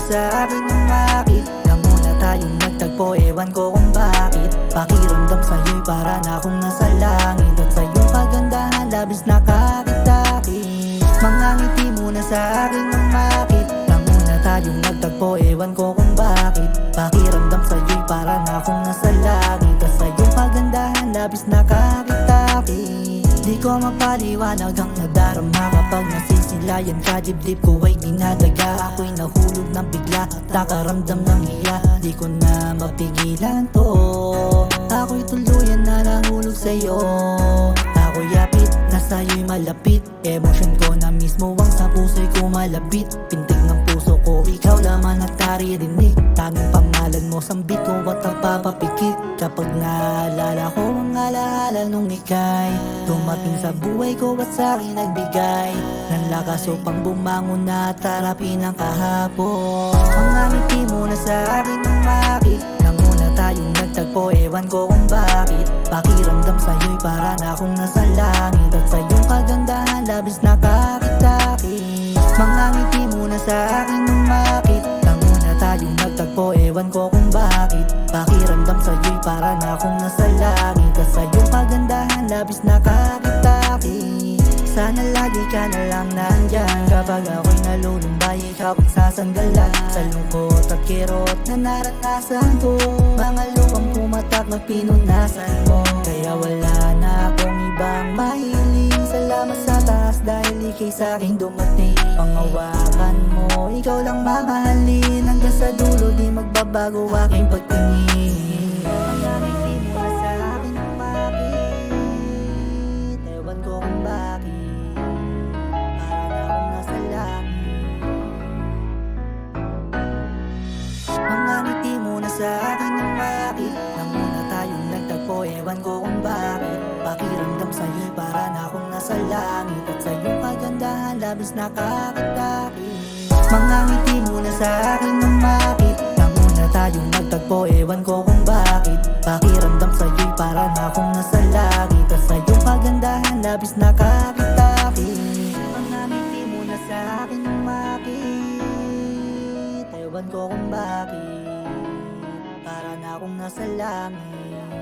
sa akin umakit Nang una tayong nagtagpo ewan ko kung bakit. Pakiramdam sa'yo'y para na akong nasa langit. At sa iyong kagandahan labis nakakit-akit Mga ngiti mo na sa akin umakit Nang una tayong nagtagpo ewan ko kung bakit. Pakiramdam sa'yo'y para na akong nasa langit. At sa iyong kagandahan labis nakakit-akit Di ko mapaliwanag ang nadarama kapag nasisilayan ka Dibdib ko ay dinadaga. Ako'y nahulog ng bigla at nakaramdam ng hiya. Di ko na mapigilan to. Ako'y tuluyan na nahulog sa'yo. Ako'y yapit, na sa'yo'y malapit. Emosyon ko na mismo ang sa puso'y kumalabit Pintig ng puso ko, ikaw lamang at karirinig Tanging pangalan mo, sambit ko at nagpapapikit Kapag ang alaala nung ikay Dumating sa buhay ko at sa'kin nagbigay Ng lakas upang bumangon na at harapin ang kahapon. Mga ngiti mo na sa akin umakit Nang una tayong nagtagpo, ewan ko kung bakit. Pakiramdam sa'yo'y para na akong nasa langit At sa kagandahan, labis nakakit-akit nasa langit At sa iyong kagandahan, labis nakakit-akit sana lagi ka na lang nandyan. Kapag ako'y nalulumbay Ikaw pagsasanggalan Sa lungkot at kirot na naranasan ko Mga luwang pumatak na pinunasan mo. Kaya wala na akong ibang mahiling Salamat sa taas dahil ikay sa'king dumating. Pangawakan mo, ikaw lang mamahalin. Hanggang sa dulo di magbabago aking pagtingin nasa langit At sa iyong kagandahan Labis nakakit-akit Mga ngiti mo na sa akin umakit Nang una tayong nagtagpo Ewan ko kung bakit. Pakiramdam sa'yo'y para na akong nasa langit. At sa iyong kagandahan Labis nakakit-akit Mga ngiti mo na sa akin umakit Ewan ko kung bakit. Para na akong nasa langit